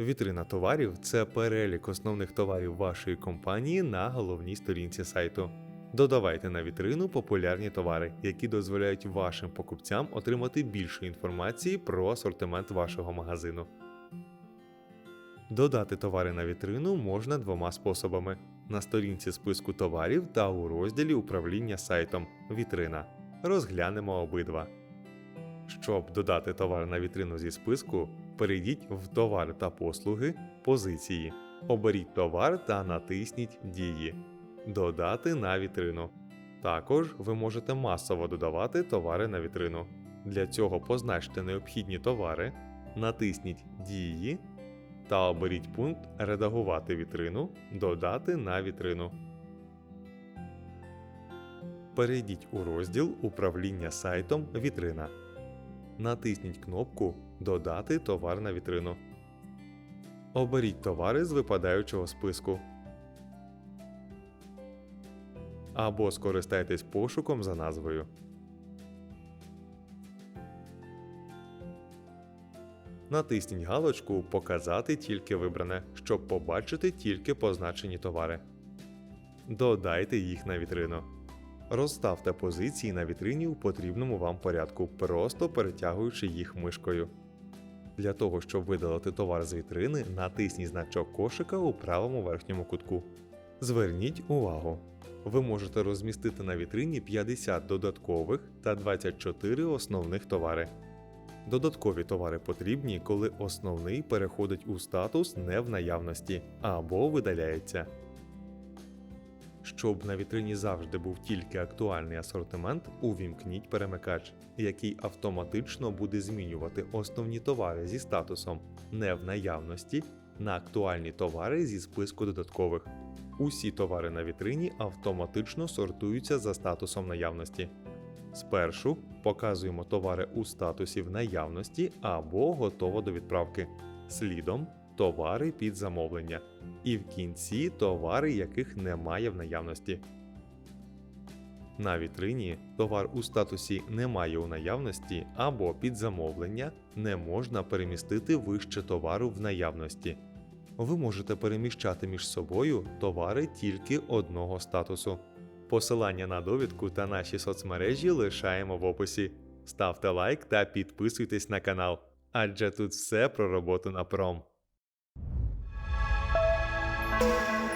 Вітрина товарів це перелік основних товарів вашої компанії на головній сторінці сайту. Додавайте на вітрину популярні товари, які дозволяють вашим покупцям отримати більше інформації про асортимент вашого магазину. Додати товари на вітрину можна двома способами: на сторінці списку товарів та у розділі управління сайтом Вітрина. Розглянемо обидва. Щоб додати товар на вітрину зі списку, перейдіть в товар та послуги позиції. Оберіть товар та натисніть Дії. Додати на вітрину. Також ви можете масово додавати товари на вітрину. Для цього позначте необхідні товари, натисніть Дії та оберіть пункт Редагувати вітрину, додати на вітрину. Перейдіть у розділ Управління сайтом Вітрина. Натисніть кнопку Додати товар на вітрину. Оберіть товари з випадаючого списку. Або скористайтесь пошуком за назвою. Натисніть галочку Показати тільки вибране, щоб побачити тільки позначені товари. Додайте їх на вітрину. Розставте позиції на вітрині у потрібному вам порядку, просто перетягуючи їх мишкою. Для того, щоб видалити товар з вітрини, натисніть значок кошика у правому верхньому кутку. Зверніть увагу! Ви можете розмістити на вітрині 50 додаткових та 24 основних товари. Додаткові товари потрібні, коли основний переходить у статус не в наявності або видаляється. Щоб на вітрині завжди був тільки актуальний асортимент, увімкніть перемикач, який автоматично буде змінювати основні товари зі статусом не в наявності на актуальні товари зі списку додаткових. Усі товари на вітрині автоматично сортуються за статусом наявності. Спершу показуємо товари у статусі в наявності або готово до відправки. Слідом товари під замовлення. І в кінці товари, яких немає в наявності. На вітрині товар у статусі немає у наявності або під замовлення не можна перемістити вище товару в наявності. Ви можете переміщати між собою товари тільки одного статусу. Посилання на довідку та наші соцмережі лишаємо в описі. Ставте лайк та підписуйтесь на канал, адже тут все про роботу на пром. thank you